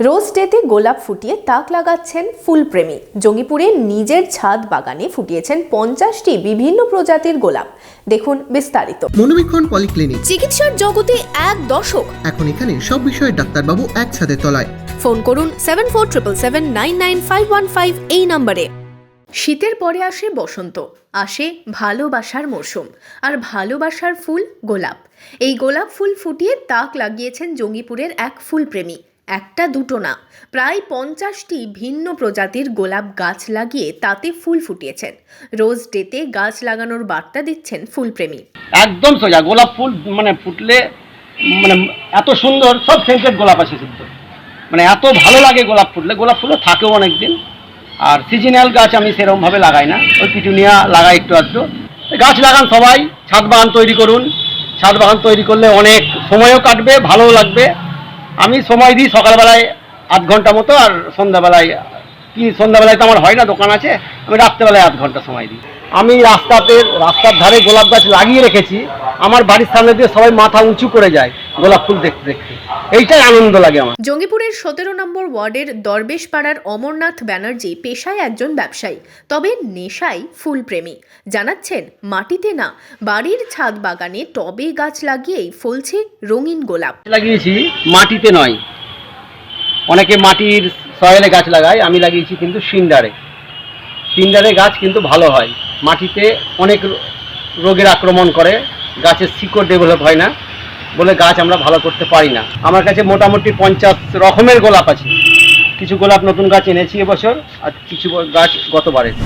রোজ ডেতে গোলাপ ফুটিয়ে তাক লাগাচ্ছেন ফুলপ্রেমী জঙ্গিপুরে নিজের ছাদ বাগানে ফুটিয়েছেন পঞ্চাশটি বিভিন্ন প্রজাতির গোলাপ। দেখুন বিস্তারিত। মনোবীক্ষণ পলিক্লিনিক। চিকিৎসার জগতে এক দশক। এখন এখানে সব বিষয়ে ডাক্তারবাবু এক ছাদের তলায়। ফোন করুন seven four triple seven nine nine five one five এই নম্বরে। শীতের পরে আসে বসন্ত। আসে ভালোবাসার মরশুম আর ভালোবাসার ফুল গোলাপ। এই গোলাপ ফুল ফুটিয়ে তাক লাগিয়েছেন জঙ্গিপুরের এক ফুলপ্রেমী একটা দুটো না। প্রায় পঞ্চাশটি ভিন্ন প্রজাতির গোলাপ গাছ লাগিয়ে তাতে ফুল ফুটিয়েছেন। রোজ ডেতে গাছ লাগানোর বার্তা দিচ্ছেন ফুলপ্রেমী। একদম সোজা, গোলাপ ফুল মানে ফুটলে মানে এত সুন্দর, সব সেন্টেড গোলাপ আছে শুদ্ধ। মানে এত ভালো লাগে গোলাপ ফুটলে, গোলাপ ফুলও থাকেও অনেক দিন আর সিজনাল গাছ আমি সেরকমভাবে লাগাই না, ওই পিটুনিয়া লাগাই একটু আধটু। গাছ লাগান সবাই, ছাদ বাগান তৈরি করুন। ছাদ বাগান তৈরি করলে অনেক সময়ও কাটবে, ভালোও লাগবে। আমি সময় দিই সকালবেলায় আধ ঘণ্টা মতো আর সন্ধ্যাবেলায়, কি সন্ধ্যাবেলায় তো আমার হয় না, দোকান আছে, আমি রাত্রেবেলায় আধ ঘণ্টা সময় দিই। আমি রাস্তাতে, রাস্তার ধারে গোলাপ গাছ লাগিয়ে রেখেছি, আমার বাড়ির সামনে দিয়ে সবাই মাথা উঁচু করে যায়। গোলাপ ফুল দেখতে দেখতে। এইটাই আনন্দ লাগে আমার। জঙ্গিপুরের সতেরো নম্বর ওয়ার্ডের দরবেশপাড়ার অমরনাথ ব্যানার্জি পেশায় একজন ব্যবসায়ী তবে নেশায় ফুলপ্রেমী। জানাচ্ছেন মাটিতে না বাড়ির ছাদ বাগানে টবে গাছ লাগিয়েই ফলছে রঙিন গোলাপ। লাগিয়েছি মাটিতে নয়। অনেকে মাটির সয়েলে গাছ লাগায় আমি লাগিয়েছি কিন্তু সিন্ডারে সিন্ডারে গাছ কিন্তু ভালো হয়। মাটিতে অনেক রোগের আক্রমণ করে গাছের শিকড় ডেভেলপ হয় না। বলে গাছ আমরা ভালো করতে পারি না। আমার কাছে মোটামুটি পঞ্চাশ রকমের গোলাপ আছে। কিছু গোলাপ নতুন গাছ এনেছি এবছর, আর কিছু গাছ গতবারের।